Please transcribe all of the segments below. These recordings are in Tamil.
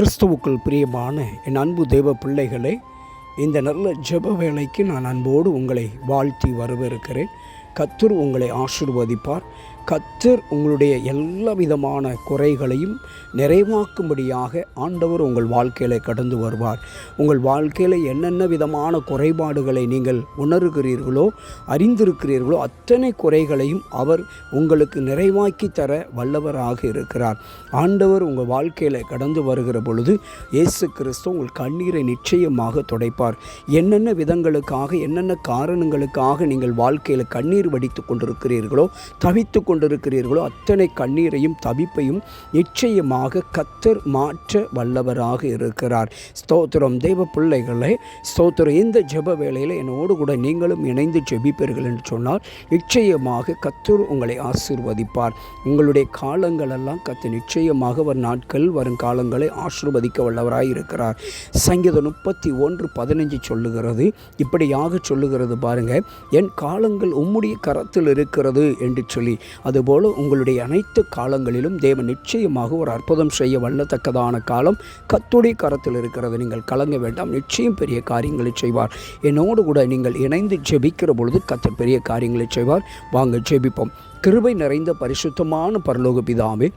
கிறிஸ்துவுக்குள் பிரியமான என் அன்பு தெய்வ பிள்ளைகளே இந்த நல்ல ஜெப வேலைக்கு நான் அன்போடு உங்களை வாழ்த்தி வரவேற்கிறேன். கத்தர் உங்களை ஆசிர்வதிப்பார். கத்தர் உங்களுடைய எல்லா விதமான குறைகளையும் நிறைவாக்கும்படியாக ஆண்டவர் உங்கள் வாழ்க்கையில் கடந்து வருவார். உங்கள் வாழ்க்கையில் என்னென்ன விதமான குறைபாடுகளை நீங்கள் உணர்கிறீர்களோ அறிந்திருக்கிறீர்களோ அத்தனை குறைகளையும் அவர் உங்களுக்கு நிறைவாக்கி தர வல்லவராக இருக்கிறார். ஆண்டவர் உங்கள் வாழ்க்கையில் கடந்து வருகிற பொழுது இயேசு கிறிஸ்து உங்கள் கண்ணீரை நிச்சயமாக துடைப்பார். என்னென்ன விதங்களுக்காக என்னென்ன காரணங்களுக்காக நீங்கள் வாழ்க்கையில் கண்ணீர் கண்ணீர் வடித்து கொண்டிருக்கிறீர்களோ தவித்து கொண்டிருக்கிறீர்களோ அத்தனை கண்ணீரையும் தவிப்பையும் நிச்சயமாக கத்தர் மாற்ற வல்லவராக இருக்கிறார். ஸ்தோத்திரம். தெய்வ பிள்ளைகளை ஸ்தோத்திரம். இந்த ஜெப வேளையில் என்னோடு கூட நீங்களும் இணைந்து ஜெபிப்பீர்கள் என்று சொன்னால் நிச்சயமாக கத்தர் உங்களை ஆசிர்வதிப்பார். உங்களுடைய காலங்களெல்லாம் கத்து நிச்சயமாக வரும் நாட்கள் வரும் காலங்களை ஆசிர்வதிக்க வல்லவராய் இருக்கிறார். சங்கீதம் முப்பத்தி ஒன்று பதினஞ்சு சொல்லுகிறது. இப்படியாக சொல்லுகிறது பாருங்க என் காலங்கள் உம்முடைய கரத்தில் இருக்கிறது என்று சொல்லி அதுபோல் உங்களுடைய அனைத்து காலங்களிலும் தேவன் நிச்சயமாக ஒரு அற்புதம் செய்ய வல்லத்தக்கதான காலம் கத்துடைய கரத்தில் இருக்கிறது. நீங்கள் கலங்க வேண்டாம் நிச்சயம் பெரிய காரியங்களை செய்வார். என்னோடு கூட நீங்கள் இணைந்து ஜெபிக்கிற பொழுது கத்தர் பெரிய காரியங்களை செய்வார். வாங்க ஜெபிப்போம். கிருபை நிறைந்த பரிசுத்தமான பரலோக பிதாவே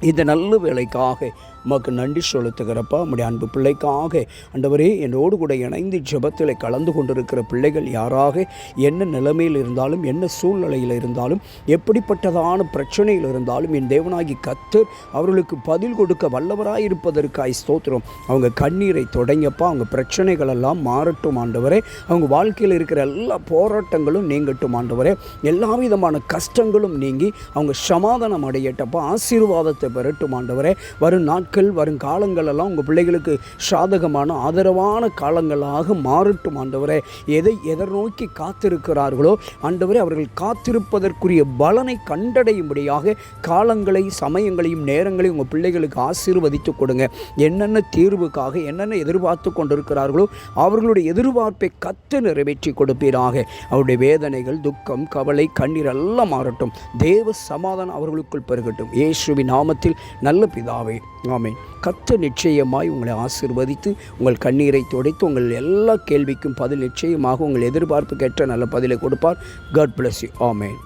இந்த நல்ல வேலைக்காக உமக்கு நன்றி செலுத்துகிறப்பா. நம்முடைய அன்பு பிள்ளைக்காக. அண்டவரே என்னோடு கூட இணைந்து ஜெபத்தில் கலந்து கொண்டிருக்கிற பிள்ளைகள் யாராக? என்ன நிலைமையில் இருந்தாலும் என்ன சூழ்நிலையில் இருந்தாலும் எப்படிப்பட்டதான பிரச்சனையில் இருந்தாலும் என் தேவனாகி கத்தர் அவர்களுக்கு பதில் கொடுக்க வல்லவராக இருப்பதற்காய் ஸ்தோத்திரம். அவங்க கண்ணீரை தொடங்கப்பா. அவங்க பிரச்சனைகள் எல்லாம் மாறட்டும் ஆண்டவரே. அவங்க வாழ்க்கையில் இருக்கிற எல்லா போராட்டங்களும் நீங்கட்டும் ஆண்டவரே. எல்லா விதமான கஷ்டங்களும் நீங்கி அவங்க சமாதானம் அடையட்டப்பா. ஆசீர்வாதத்தை பெறட்டும் ஆண்டவரே. வரும் நாட்கள் நாட்கள் வரும் காலங்களெல்லாம் உங்கள் பிள்ளைகளுக்கு சாதகமான ஆதரவான காலங்களாக மாறட்டும் ஆண்டவரே. எதை எதிர்நோக்கி காத்திருக்கிறார்களோ ஆண்டவரே அவர்கள் காத்திருப்பதற்குரிய பலனை கண்டடையும்படியாக காலங்களை சமயங்களையும் நேரங்களையும் உங்கள் பிள்ளைகளுக்கு ஆசீர்வதித்து கொடுங்க. என்னென்ன தீர்வுக்காக என்னென்ன எதிர்பார்த்து கொண்டிருக்கிறார்களோ அவர்களுடைய எதிர்பார்ப்பை கத்து நிறைவேற்றி கொடுப்பீராக. அவருடைய வேதனைகள் துக்கம் கவலை கண்ணீர் எல்லாம் மாறட்டும். தேவ சமாதானம் அவர்களுக்குள் பெருகட்டும். இயேசுவின் நாமத்தில் நல்ல பிதாவே. ஆமென். கத்த நிச்சயமாய் உங்களை ஆசிர்வதித்து உங்கள் கண்ணீரை துடைத்து உங்கள் எல்லா கேள்விக்கும் பதில் நிச்சயமாக உங்கள் எதிர்பார்ப்புக்கேற்ற நல்ல பதிலை கொடுப்பார். God bless you amen.